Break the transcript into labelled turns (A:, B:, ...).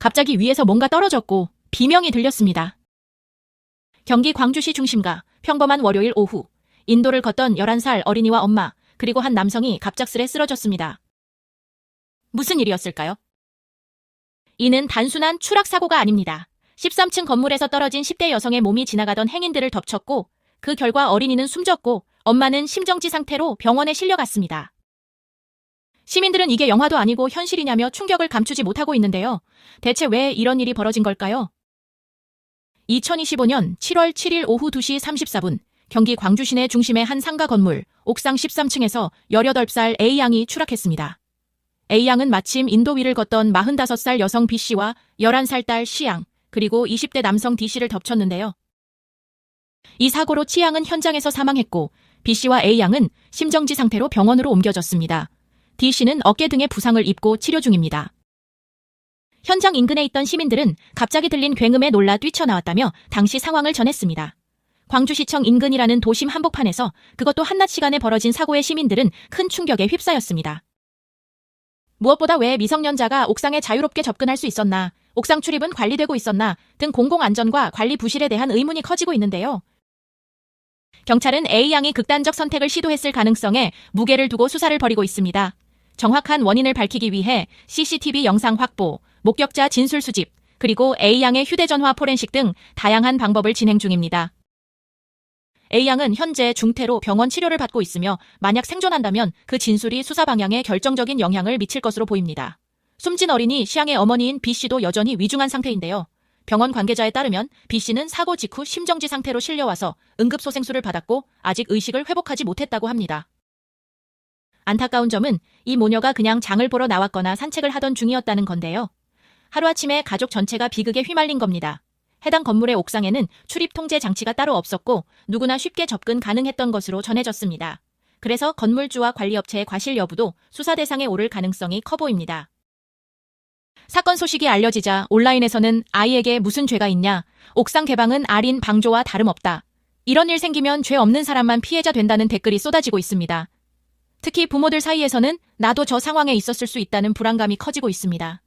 A: 갑자기 위에서 뭔가 떨어졌고 비명이 들렸습니다. 경기 광주시 중심가 평범한 월요일 오후 인도를 걷던 11살 어린이와 엄마 그리고 한 남성이 갑작스레 쓰러졌습니다. 무슨 일이었을까요? 이는 단순한 추락 사고가 아닙니다. 13층 건물에서 떨어진 10대 여성의 몸이 지나가던 행인들을 덮쳤고 그 결과 어린이는 숨졌고 엄마는 심정지 상태로 병원에 실려갔습니다. 시민들은 이게 영화도 아니고 현실이냐며 충격을 감추지 못하고 있는데요. 대체 왜 이런 일이 벌어진 걸까요? 2025년 7월 7일 오후 2시 34분 경기 광주 시내 중심의 한 상가 건물 옥상 13층에서 18살 A양이 추락했습니다. A양은 마침 인도 위를 걷던 45살 여성 B씨와 11살 딸 C양 그리고 20대 남성 D씨를 덮쳤는데요. 이 사고로 C양은 현장에서 사망했고 B씨와 A양은 심정지 상태로 병원으로 옮겨졌습니다. D씨는 어깨 등의 부상을 입고 치료 중입니다. 현장 인근에 있던 시민들은 갑자기 들린 굉음에 놀라 뛰쳐나왔다며 당시 상황을 전했습니다. 광주시청 인근이라는 도심 한복판에서 그것도 한낮 시간에 벌어진 사고의 시민들은 큰 충격에 휩싸였습니다. 무엇보다 왜 미성년자가 옥상에 자유롭게 접근할 수 있었나, 옥상 출입은 관리되고 있었나 등 공공안전과 관리 부실에 대한 의문이 커지고 있는데요. 경찰은 A양이 극단적 선택을 시도했을 가능성에 무게를 두고 수사를 벌이고 있습니다. 정확한 원인을 밝히기 위해 CCTV 영상 확보, 목격자 진술 수집, 그리고 A양의 휴대전화 포렌식 등 다양한 방법을 진행 중입니다. A양은 현재 중태로 병원 치료를 받고 있으며 만약 생존한다면 그 진술이 수사 방향에 결정적인 영향을 미칠 것으로 보입니다. 숨진 어린이 시양의 어머니인 B씨도 여전히 위중한 상태인데요. 병원 관계자에 따르면 B씨는 사고 직후 심정지 상태로 실려와서 응급소생술을 받았고 아직 의식을 회복하지 못했다고 합니다. 안타까운 점은 이 모녀가 그냥 장을 보러 나왔거나 산책을 하던 중이었다는 건데요. 하루아침에 가족 전체가 비극에 휘말린 겁니다. 해당 건물의 옥상에는 출입 통제 장치가 따로 없었고 누구나 쉽게 접근 가능했던 것으로 전해졌습니다. 그래서 건물주와 관리업체의 과실 여부도 수사 대상에 오를 가능성이 커 보입니다. 사건 소식이 알려지자 온라인에서는 아이에게 무슨 죄가 있냐, 옥상 개방은 알인 방조와 다름없다. 이런 일 생기면 죄 없는 사람만 피해자 된다는 댓글이 쏟아지고 있습니다. 특히 부모들 사이에서는 나도 저 상황에 있었을 수 있다는 불안감이 커지고 있습니다.